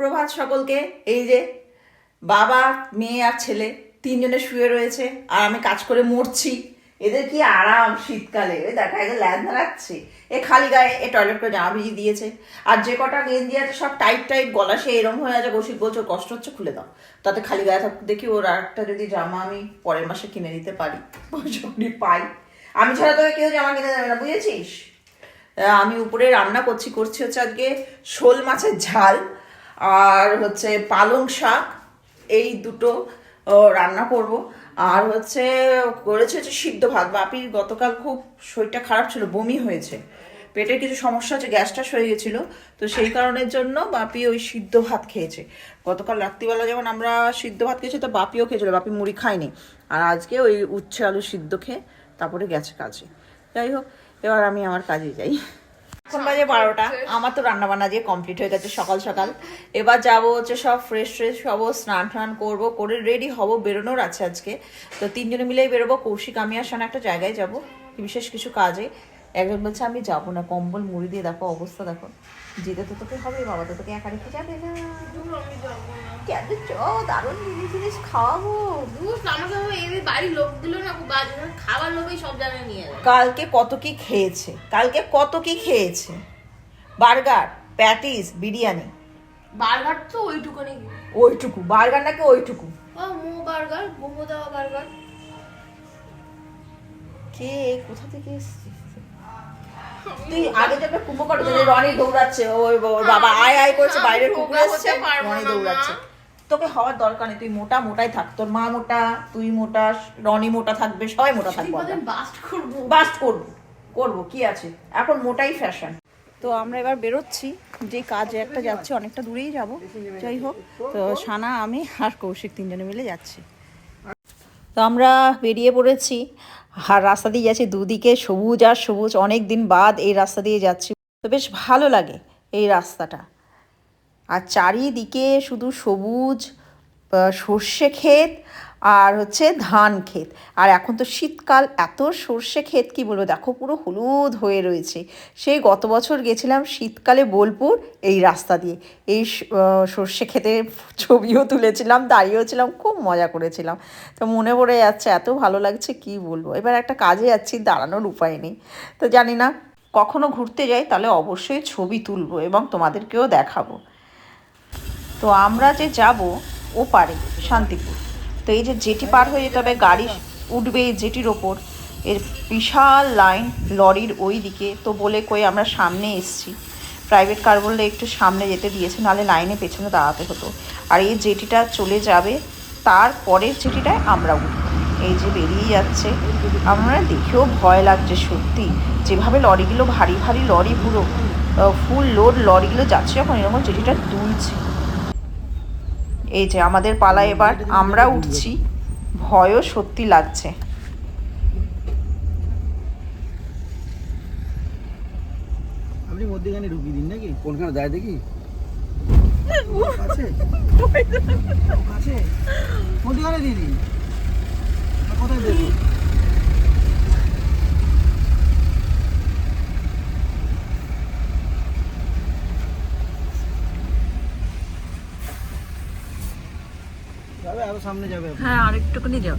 সুপ্রভাত সকলকে। এই যে, বাবা, মেয়ে আর ছেলে তিনজনে শুয়ে রয়েছে, আর আমি কাজ করে মরছি। এদের কি আরাম শীতকালে? ওই দেখা যায় ল্যাদ রাখছে এ খালি গায়ে, এ টয়লেট করে জামা ভিজিয়ে দিয়েছে। আর যে কটা গেঞ্জি আছে, সব টাইট টাইট গলা সে এরম হয়ে আছে কৌশিক বলছে কষ্ট হচ্ছে, খুলে দাও। তাতে খালি গায়ে থাক দেখি ওর আরেকটা যদি জামা আমি পরের মাসে কিনে দিতে পারি কড়ি পাই। আমি ছাড়া তোকে কেউ জামা কিনে দেবে না, বুঝেছিস? আমি উপরে রান্না করছি করছি হচ্ছে আজকে শোল মাছের ঝাল। আর হচ্ছে পালং শাক, এই দুটো রান্না করব। আর হচ্ছে করেছে হচ্ছে সিদ্ধ ভাত। বাপির গতকাল খুব শরীরটা খারাপ ছিল, বমি হয়েছে। পেটের কিছু সমস্যা আছে গ্যাস ট্যাস হয়ে গেছিল। তো সেই কারণের জন্য বাপি ওই সিদ্ধ ভাত খেয়েছে। গতকাল রাত্রিবেলা যেমন আমরা সিদ্ধ ভাত খেয়েছি, তো বাপিও খেয়েছিল। বাপি মুড়ি খায়নি। আর আজকে ওই উচ্ছে আলু সিদ্ধ খেয়ে তারপরে গেছে কাজে। যাই হোক, এবার আমি আমার কাজে যাই। এখন বাজে বারোটা। আমার তো রান্না বান্না দিয়ে কমপ্লিট হয়ে গেছে সকাল সকাল। এবার যাব হচ্ছে সব ফ্রেশ ফ্রেশ হব স্নান টান করব করে রেডি হব বেরোনোর আছে আজকে। তো তিনজনে মিলেই বেরোবো কৌশিক আমি আসানো একটা জায়গায় যাব বিশেষ কিছু কাজে। একজন বলছে আমি যাব না কম্বল মুড়ি দিয়ে দেখো অবস্থা দেখো। যেতে তো তোকে হবে বাবা তো তোকে একা রেখে যাবে না। কেন চ দারুণ জিনিস জিনিস খাওয়াবো। বুঝ আমাকে এদের বাড়ির লোকগুলো না খুব বাজে। খাবার লোভেই সব জায়গায় নিয়ে কালকে কত কি খেয়েছে কালকে কত কি খেয়েছে? Burger patties biryani. বার্গার তো ওইটুকুনি। ওইটুকু বার্গার নাকি ওইটুকু? মো বার্গার মোমো দেওয়া বার্গার। কে কোথা থেকে এসছিস তুই আগে যাবে কুম্ভকর্ণ যে রনি দৌড়াচ্ছে ওই বাবা আয় আয় করছে বাইরের কুকুর পারব রনি দৌড়াচ্ছে। তোকে হওয়ার দরকার নেই তুই মোটা মোটাই থাক তোর মা মোটা তুই মোটা রনি মোটা থাকবে সবাই মোটা থাকব। বাস্ট করব। বাস্ট করব করব কি আছে? এখন মোটাই ফ্যাশন তো আমরা এবার বেরোচ্ছি যে কাজে একটা যাচ্ছি অনেকটা দূরেই যাব। যাই হোক তো সানা আমি আর কৌশিক তিনজনে মিলে যাচ্ছি। তো আমরা বেরিয়ে পড়েছি। আর রাস্তা দিয়ে যাচ্ছি দুদিকে সবুজ আর সবুজ। অনেক দিন বাদ এই রাস্তা দিয়ে যাচ্ছি। তো বেশ ভালো লাগে এই রাস্তাটা। আর চারিদিকে শুধু সবুজ সর্ষে ক্ষেত আর হচ্ছে ধান ক্ষেত। আর এখন তো শীতকাল, এত সর্ষে ক্ষেত কি বলব? দেখো পুরো হলুদ হয়ে রয়েছে। সেই গত বছর গেছিলাম শীতকালে বোলপুর এই রাস্তা দিয়ে। এই সর্ষে ক্ষেতে ছবিও তুলেছিলাম দাঁড়িয়েও ছিলাম খুব মজা করেছিলাম। তো মনে পড়ে যাচ্ছে, এত ভালো লাগছে, কি বলব? এবার একটা কাজে যাচ্ছি, দাঁড়ানোর উপায় নেই। তো জানি না, কখনো ঘুরতে যাই, তাহলে অবশ্যই ছবি তুলবো এবং তোমাদেরকেও দেখাবো। তো আমরা যে যাব, ও পারে, শান্তিপুর। তো এই যে জেটি পার হয়ে যেতে হবে, গাড়ি উঠবে এই জেটির ওপর। এর বিশাল লাইন লরির ওই দিকে। তো বলে কই আমরা সামনে এসছি। প্রাইভেট কার বললে একটু সামনে যেতে দিয়েছে, নাহলে লাইনে পেছনে দাঁড়াতে হতো। আর এই জেটিটা চলে যাবে, তার পরের জেটিটায় আমরা উঠব। এই যে বেরিয়ে যাচ্ছে, আমরা দেখেও ভয় লাগছে সত্যি। যেভাবে লরিগুলো, ভারী ভারী লরি পুরো ফুল লোড লরিগুলো যাচ্ছে, যখন এরকম জেটিটা তুলছে এই যে আমাদের পালা এবার, আমরা উঠছি। ভয়ও সত্যি লাগছে। আপনি মধ্যেখানে ঢুকিয়ে দিন নাকি? কোনখানে যায় দেখি? কাছে মধ্যেখানে দিয়ে দিন। কোথায় দেবো সামনে যাবে। হ্যাঁ আরেকটুকুনি যাও।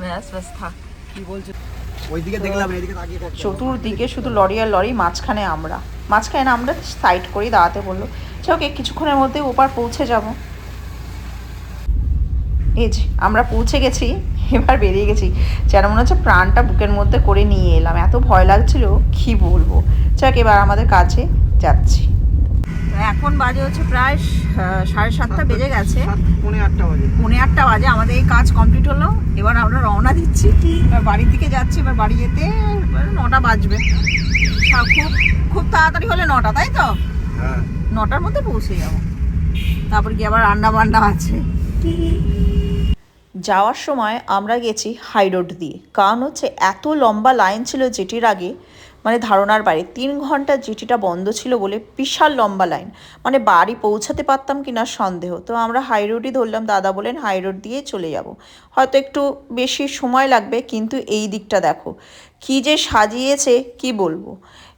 ব্যাস ব্যাস থাক। কি বলছে? ওইদিকে দেখলাম এইদিকে তাকিয়ে চতুর্দিকে শুধু লরি আর লরি মাঝখানে আমরা। মাঝখানে না আমরা সাইড করেই দাঁড়াতে বলল। চোখ কিছুক্ষণের মধ্যে ওপার পৌঁছে যাব। এই যে আমরা পৌঁছে গেছি এবার বেরিয়ে গেছি। যেন মনে হচ্ছে প্রাণটা বুকের মধ্যে করে নিয়ে এলাম। এত ভয় লাগছিল কি বলব? যাক এবার আমাদের কাছে যাচ্ছি। এখন বাজে হচ্ছে প্রায় সাড়ে সাতটা বেজে গেছে। সাত পৌনে আটটা বাজে। পৌনে আটটা বাজে আমাদের এই কাজ কমপ্লিট হলো। এবার আমরা রওনা দিচ্ছি। এবার বাড়ির দিকে যাচ্ছি এবার বাড়ি যেতে এবার নটা বাজবে। তা খুব খুব তাড়াতাড়ি হলে নটা তাই তো? হ্যাঁ। নটার মধ্যে পৌঁছে যাব। তারপর কি আবার রান্না বান্না আছে। যাওয়ার সময় আমরা গেছি হাই রোড দিয়ে। কারণ হচ্ছে এত লম্বা লাইন ছিল যেটির আগে মানে ধারণার বাইরে তিন ঘণ্টা জিটিটা বন্ধ ছিল বলে বিশাল লম্বা লাইন। মানে বাড়ি পৌঁছাতে পারতাম কি না সন্দেহ। তো আমরা হাই রোডই ধরলাম, দাদা বলেন হাই রোড দিয়ে চলে যাব। হয়তো একটু বেশি সময় লাগবে, কিন্তু এই দিকটা দেখো। কী যে সাজিয়েছে, কি বলব?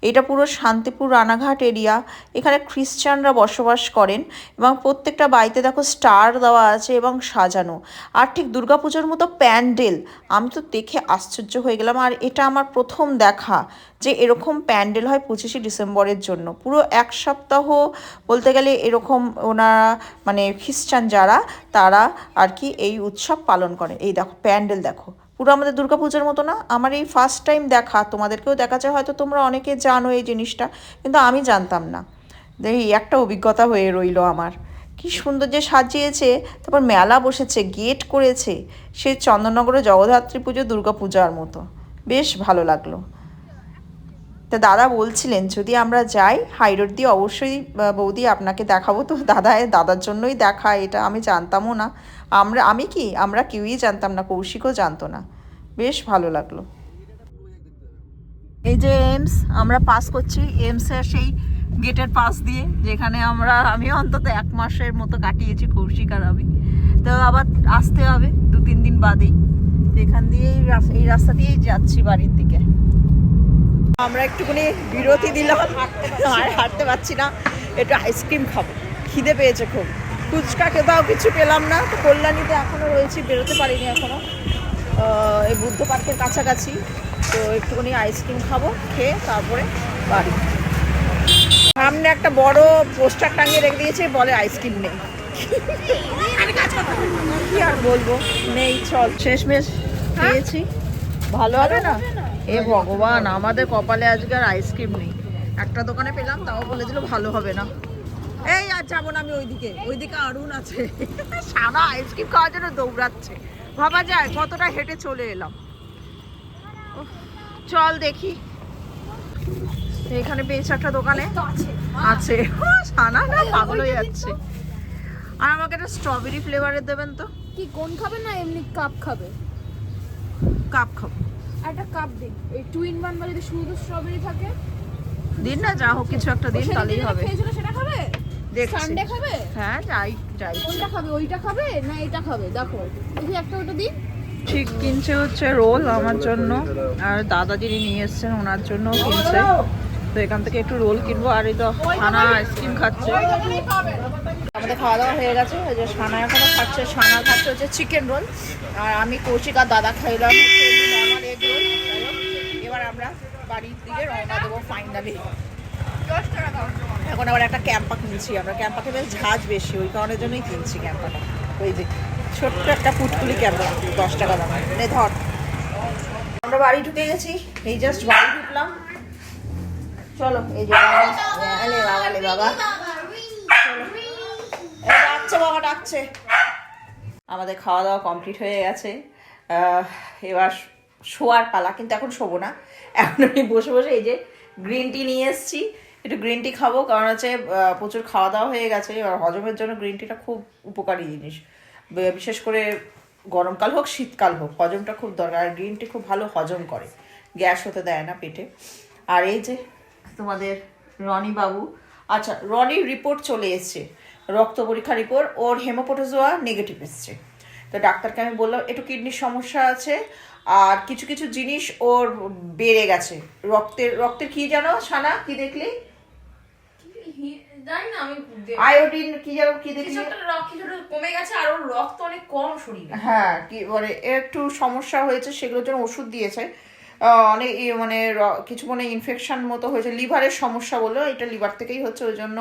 এটা পুরো শান্তিপুর রানাঘাট এরিয়া। এখানে খ্রিস্টানরা বসবাস করেন এবং প্রত্যেকটা বাড়িতে দেখো স্টার দেওয়া আছে এবং সাজানো। আর ঠিক দুর্গাপুজোর মতো প্যান্ডেল, আমি তো দেখে আশ্চর্য হয়ে গেলাম। আর এটা আমার প্রথম দেখা যে এরকম প্যান্ডেল হয় পঁচিশে ডিসেম্বরের জন্য। পুরো এক সপ্তাহ বলতে গেলে এরকম ওনারা মানে খ্রিস্টান যারা, তারা আর কি এই উৎসব পালন করে এই দেখো, প্যান্ডেল দেখো। পুরো আমাদের দুর্গাপূজার মতো না, আমার এই ফার্স্ট টাইম দেখা, তোমাদেরকেও দেখাচ্ছে হয়তো তোমরা অনেকে জানো এই জিনিসটা, কিন্তু আমি জানতাম না। এই একটা অভিজ্ঞতা হয়ে রইল আমার। কি সুন্দর যে সাজিয়েছে, তারপর মেলা বসেছে গেট করেছে সে চন্দননগরে জগদ্ধাত্রী পুজো, দুর্গা পূজার মতো। বেশ ভালো লাগল। তা দাদা বলছিলেন, যদি আমরা যাই, হাইরোড দিয়ে অবশ্যই বৌদি আপনাকে দেখাবো। তো দাদা, দাদার জন্যই দেখা, এটা আমি জানতামও না। আমরা, আমি কি? আমরা কেউই জানতাম না, কৌশিকও জানতো না। বেশ ভালো লাগল। এই যে এমস, আমরা পাস করছি। এমসের সেই গেটের পাশ দিয়ে, যেখানে আমরা, আমি অন্তত এক মাসের মতো কাটিয়েছি, কৌশিক আর আমি। তো আবার আসতে হবে দু তিন দিন বাদেই। এখান দিয়েই এই রাস্তা দিয়েই যাচ্ছি বাড়ির দিকে। আমরা একটুখানি বিরতি দিলাম। আর হাঁটতে পারছি না। একটু আইসক্রিম খাব। খিদে পেয়েছে খুব। ফুচকা খেতেও কিছু পেলাম না। তো কল্যাণীতে এখনও রয়েছি। বেরোতে পারিনি এখনও এই বুদ্ধ পার্কের কাছাকাছি। তো একটুখানি আইসক্রিম খাব খেয়ে তারপরে বাড়ি। সামনে একটা বড় পোস্টার টাঙিয়ে রেখে দিয়েছে বলে আইসক্রিম নেই। কি আর বলব? নেই চল। শেষমেশ খেয়েছি। ভালো হবে না? এ ভগবান আমাদের কপালে আজকে আর আইসক্রিম নেই। একটা দোকানে পেলাম তাও বলে দিল ভালো হবে না। এই আর যাব না আমি ওইদিকে। ওইদিকে আরুন আছে। সারা আইসক্রিম খাওয়ার জন্য দৌড়াচ্ছে। ভাবা যায় কতটা হেঁটে চলে এলাম। চল দেখি। এখানে পেয়েছে একটা দোকানে। আছে। সানা না পাগল হয়ে যাচ্ছে। আর আমাকে একটা স্ট্রবেরি ফ্লেভারের দেবেন তো? কি কোন খাবে না এমনি কাপ খাবে? কাপ খাব। একটা কাপ দিন। এই টু ইন ওয়ান বা যদি শুধু স্ট্রবেরি থাকে। দিন না যা হোক কিছু একটা দিন তাহলেই হবে। খেয়েছিল সেটা খাবে? সানডে খাবে? হ্যাঁ যাই যাই। কোনটা খাবে? ওইটা খাবে না এটা খাবে? দেখো দেখি একটা ওটা দিন ঠিক কিনছে হচ্ছে রোল আমার জন্য আর দাদা যিনি নিয়ে এসছেন ওনার জন্য কিনছে। তো এখান থেকে একটু রোল কিনবো আর এই তো ছানা আইসক্রিম খাচ্ছে। আমাদের খাওয়া দাওয়া হয়ে গেছে। ওই যে সানা এখনও খাচ্ছে সানা খাচ্ছে হচ্ছে চিকেন রোল আর আমি কৌশিক আর দাদা খাইলাম এগ রোল এবার আমরা বাড়ির দিকে রওনা দেবো ফাইনালি এখন আবার একটা ক্যাম্পা কিনছি আমরা। ক্যাম্পাকে বেশ ঝাঁজ বেশি, ওই কারণের জন্যই কিনছি ক্যাম্পাটা ওই যে ছোট্ট একটা পুটকুলি ক্যাম্পা দশ টাকা দাম ধর, আমরা বাড়ি ঢুকে গেছি। এই জাস্ট বাড়ি ঢুকলাম। চলো, এই যে আলে বাবা লে বাবা। ডাকছে বাবা ডাকছে। আমাদের খাওয়া দাওয়া কমপ্লিট হয়ে গেছে। এবার শোয়ার পালা, কিন্তু এখন শোবো না। এখন আমি বসে বসে এই যে গ্রিন টি নিয়ে এসেছি। একটু গ্রিন টি খাব, কারণ হচ্ছে প্রচুর খাওয়া দাওয়া হয়ে গেছে। এবার হজমের জন্য গ্রিন টিটা খুব উপকারী জিনিস। বিশেষ করে গরমকাল হোক, শীতকাল হোক, হজমটা খুব দরকার। আর গ্রিন টি খুব ভালো হজম করে। গ্যাস হতে দেয় না পেটে। আর এই যে তোমাদের রনি বাবু। আচ্ছা রনির রিপোর্ট চলে এসছে। রক্ত পরীক্ষা রিপোর্ট ওর হেমোপোটোজোয়া নেগেটিভ এসছে। তো ডাক্তারকে আমি বললাম, একটু কিডনির সমস্যা আছে, আর কিছু কিছু জিনিস ওর বেড়ে গেছে। রক্তের রক্তের কি জানো সানা কি দেখলি? আয়োডিন কি জানো কি রক্ত কমে গেছে আর ওর রক্ত অনেক কম হ্যাঁ কি মানে একটু সমস্যা হয়েছে, সেগুলোর জন্য ওষুধ দিয়েছে। অনেক মানে কিছু মানে ইনফেকশন মতো হয়েছে, লিভারের সমস্যা বলে এটা লিভার থেকেই হচ্ছে, ওই জন্য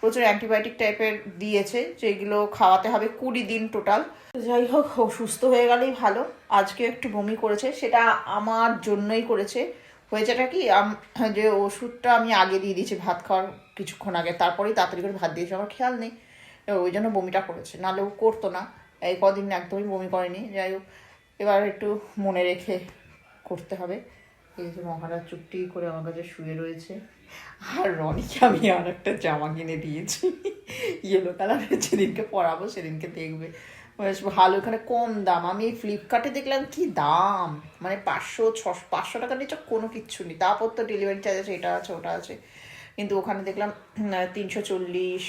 প্রচুর অ্যান্টিবায়োটিক টাইপের দিয়েছে, যেগুলো খাওয়াতে হবে কুড়ি দিন টোটাল যাই হোক সুস্থ হয়ে গেলেই ভালো আজকে একটু বমি করেছে, সেটা আমার জন্যই করেছে। হয়েছেটা কি যে ওষুধটা আমি আগে দিয়ে দিয়েছি ভাত খাওয়ার কিছুক্ষণ আগে, তারপরেই তাড়াতাড়ি করে ভাত দিয়েছি, আমার খেয়াল নেই। ওই জন্য বমিটা করেছে, নাহলে ও করতো না, এই কদিন একদমই বমি করেনি, যাই হোক, এবার একটু মনে রেখে করতে হবে। এই যে মহারাজ চুপটি করে আমার কাছে শুয়ে রয়েছে। আর রনিকে আমি আর একটা জামা কিনে দিয়েছি। ইয়েলো কালারের যেদিনকে পরাবো সেদিনকে দেখবে। বেশ ভালো, এখানে কম দাম। আমি এই ফ্লিপকার্টে দেখলাম কি দাম? মানে পাঁচশো, ছশো, পাঁচশো টাকা নিচে কোনো কিচ্ছু নেই। তারপর তো ডেলিভারি চার্জ আছে, এটা আছে, ওটা আছে। কিন্তু ওখানে দেখলাম তিনশো চল্লিশ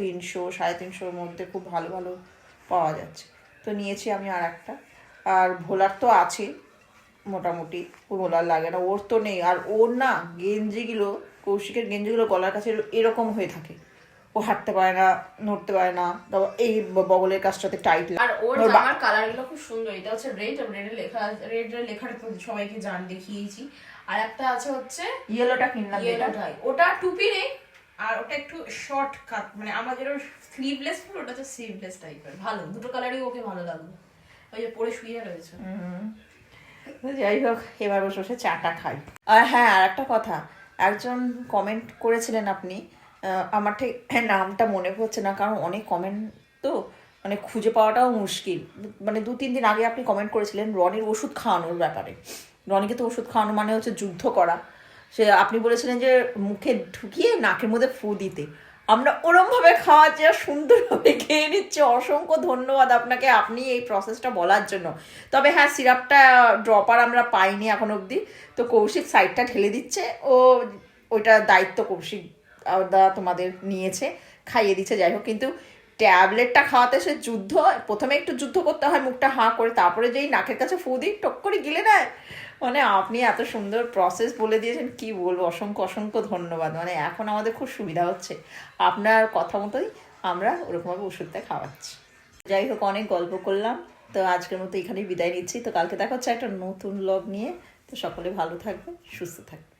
তিনশো, সাড়ে তিনশোর মধ্যে খুব ভালো ভালো পাওয়া যাচ্ছে। তো নিয়েছি আমি আর একটা। আর ভোলার তো আছে মোটামুটি ওগুলো আর লাগে না ওর তো নেই। আর ওর না গেঞ্জিগুলো কৌশিকের গেঞ্জিগুলো গলার কাছে এরকম হয়ে থাকে। ও হাঁটতে পারে না নড়তে পারে না তারপর এই বগলের কাছটাতে টাইট আর ওর জামার কালারগুলো খুব সুন্দর এটা হচ্ছে রেড রেড লেখা রেড লেখাটা তো সবাইকে জান দেখিয়েছি। আর একটা আছে হচ্ছে ইয়েলোটা কিনলাম ইয়েলোটাই ওটা টুপি নেই আর ওটা একটু শর্ট কাট মানে আমরা যেটা স্লিভলেস ওটা হচ্ছে স্লিভলেস টাইপের ভালো দুটো কালারই ওকে ভালো লাগল। ওই যে পরে শুয়ে রয়েছে। যাই হোক, এবার বসে বসে চাটা খাই। আর হ্যাঁ আর একটা কথা, একজন কমেন্ট করেছিলেন আপনি আমার ঠিক নামটা মনে পড়ছে না, কারণ অনেক কমেন্ট তো মানে খুঁজে পাওয়াটাও মুশকিল। মানে দু তিন দিন আগে আপনি কমেন্ট করেছিলেন, রনির ওষুধ খাওয়ানোর ব্যাপারে। রনিকে তো ওষুধ খাওয়ানো মানে হচ্ছে যুদ্ধ করা। সে, আপনি বলেছিলেন যে মুখে ঢুকিয়ে নাকের মধ্যে ফু দিতে। আমরা ওরমভাবে খাওয়ার যা সুন্দরভাবে খেয়ে নিচ্ছি। অসংখ্য ধন্যবাদ আপনাকে আপনি এই প্রসেসটা বলার জন্য। তবে হ্যাঁ সিরাপটা ড্রপার আমরা পাইনি এখন অবধি। তো কৌশিক সাইডটা ঠেলে দিচ্ছে। ও ওইটা দায়িত্ব কৌশিক দা তোমাদের নিয়েছে, খাইয়ে দিচ্ছে। যাই হোক, কিন্তু ট্যাবলেটটা খাওয়াতে সে যুদ্ধ, প্রথমে একটু যুদ্ধ করতে হয়, মুখটা হাঁ করে তারপরে যেই নাকের কাছে ফু দিই, টক করে গিলে নেয়। মানে আপনি এত সুন্দর প্রসেস বলে দিয়েছেন, কি বলব? অসংখ্য অসংখ্য ধন্যবাদ। মানে এখন আমাদের খুব সুবিধা হচ্ছে। আপনার কথা মতোই আমরা ওরকমভাবে ওষুধটা খাওয়াচ্ছি। যাই হোক, অনেক গল্প করলাম। তো আজকের মতো এখানেই বিদায় নিচ্ছি। তো কালকে দেখা হচ্ছে একটা নতুন লগ নিয়ে। তো সকলে ভালো থাকবে সুস্থ থাকবে